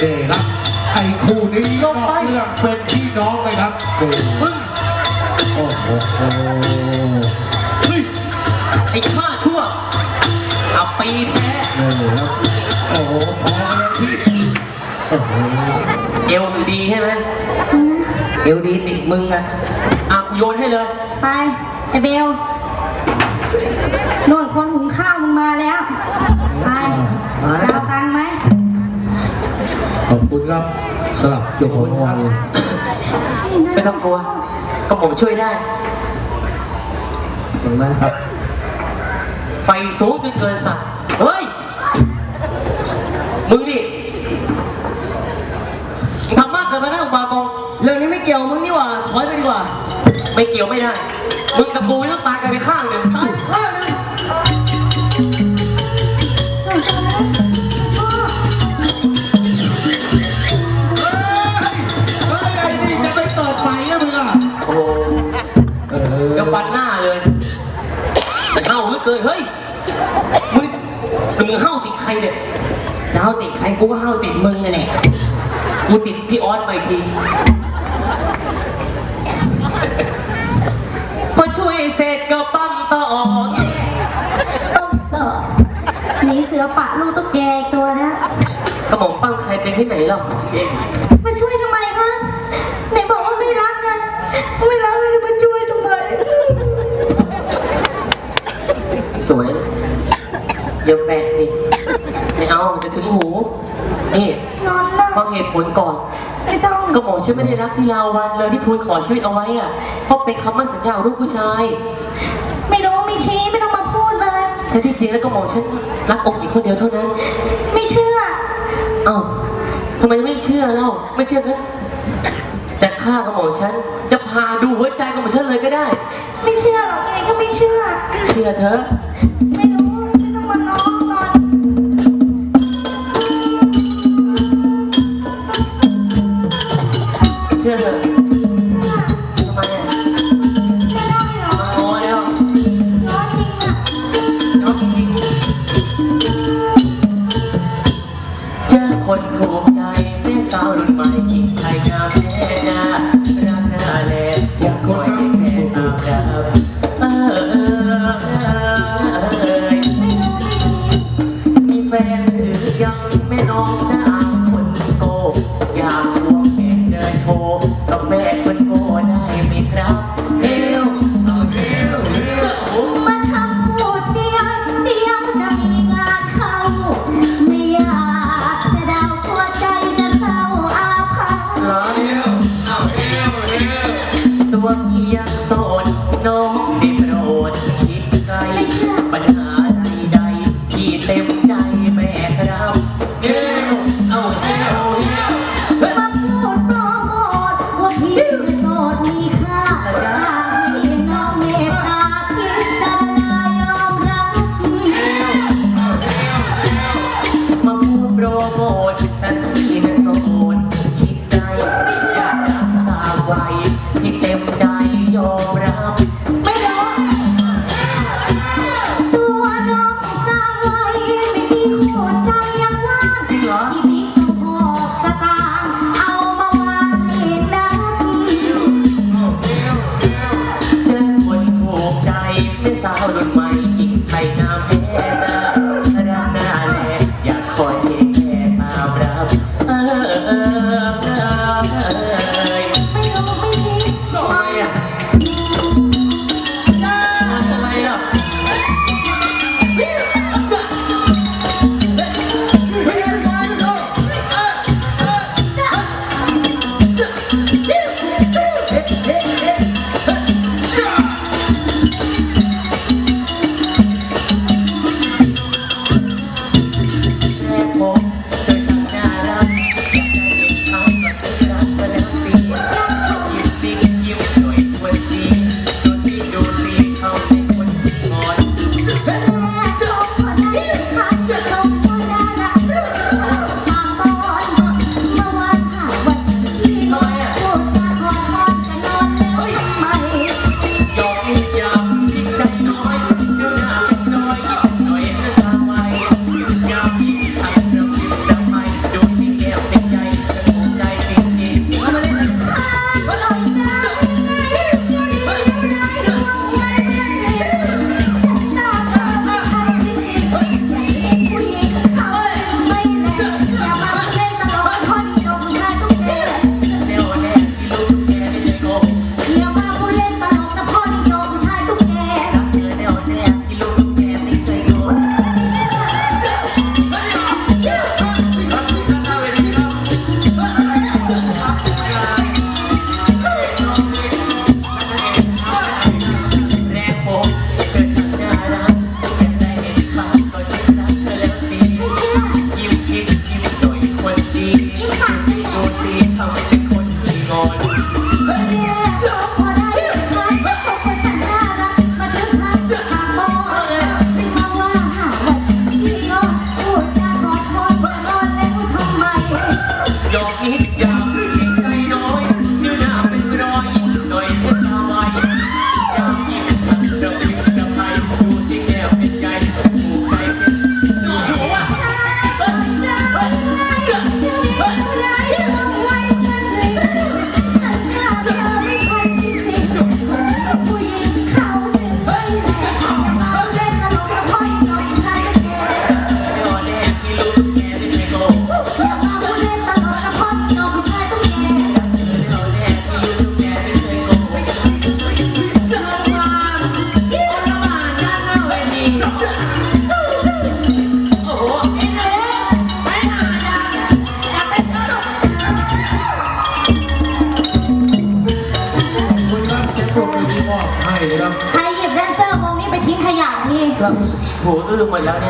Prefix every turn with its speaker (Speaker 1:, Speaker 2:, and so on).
Speaker 1: เด้ครับไอ้คู่นี้ยกไปเรื่องเป็นพี่น้องเลยครับเด้
Speaker 2: มึง
Speaker 1: โอ้โห
Speaker 2: เฮ้ยไอ้ข้าชั่วเอาปีแท้
Speaker 1: เด้ครับโอ้โหพอแล้วพี่โอ้โห
Speaker 2: เอวดีใช่ไหมเอวดีติดมึงอะอะกูโยนให้เลย
Speaker 3: ไปไอเบลโน่นคนหุงข้าวมึงมาแล้ว
Speaker 1: สำหรับยกของรางวัล
Speaker 2: ไม่ต้องกลัวก็ผมช่วยได้
Speaker 1: ขอบคุณมากครับ
Speaker 2: ไฟสูงจนเกินสัตว์เฮ้ย มึงดิมึงทำมากเกินไปนะอุบากอง
Speaker 4: เรื่องนี้ไม่เกี่ยวมึงนี่หว่าถอยไปดีกว่า
Speaker 2: ไม่เกี่ยวไม่ได้ มึงกับกูต้องตายกันไปข้างหนึ่ง
Speaker 4: ตาย
Speaker 2: กู
Speaker 4: ก็เฮาติดมึงไงเนี่ย
Speaker 2: กูติดพี่ออสไปที พอช่วยเสร็จก็ปั้มต่อ
Speaker 3: ต้องต่อหนีเสือปะลูกตุ๊กแกอีกตัวนะ
Speaker 2: กระหม่อมปั้มใครเป็นที่ไหนหรอ
Speaker 3: มาช่วยทำไมคะไหนบอกว่าไม่รักไงไม่รักเลยมาช่วยทำไม
Speaker 2: สวยนะเดี๋ยวแปะสิไม่เอาจะถึงหู นี่
Speaker 3: นอนนะ
Speaker 2: ฟังเหตุผลก่อน
Speaker 3: ไม่ต้อง
Speaker 2: กระหม่อมฉันไม่ได้รักที่ลาวันเลยที่ทูลขอชีวิตเอาไว้อะเพราะเป็นคำมั่นสัญญาของลูกผู้ชาย
Speaker 3: ไม่รู้ไม่ชี้ไม่ต้องมาพูดเลย
Speaker 2: แต่ที่จริงแล้วกระหม่อมฉันรักองค์หญิงคนเดียวเท่านั้น
Speaker 3: ไม่เชื่อ
Speaker 2: เอ้าทำไมไม่เชื่อเล่าไม่เชื่อกันจะฆ่ากระหม่อมฉันจะพาดูหัวใจกระหม่อมฉันเลยก็ได้
Speaker 3: ไม่เชื่อหรอกยังไงก็ไม่เชื่อ
Speaker 2: เชื่อเถอะ ถูกใจแม่สาวรุ่นใหม่กินไทยงามแน่นารักหน้าแลอยากคอยให้แช่ตามดาว เพี
Speaker 3: ยง
Speaker 2: โสดน้องได้โปรดชิดไกลปัญหาใดๆที่เต็มใจแม่ครับเอวเอาเอวเอวเฮ้ย
Speaker 3: มาพูดโปรโมทว่าพี่เป็นโสดมีค่าอยากให้น้องเมตตาพิจารณายอมรับ
Speaker 2: มาพูดโปรโมท โห
Speaker 3: อึ้ง
Speaker 2: หมดแล้วเนี่ย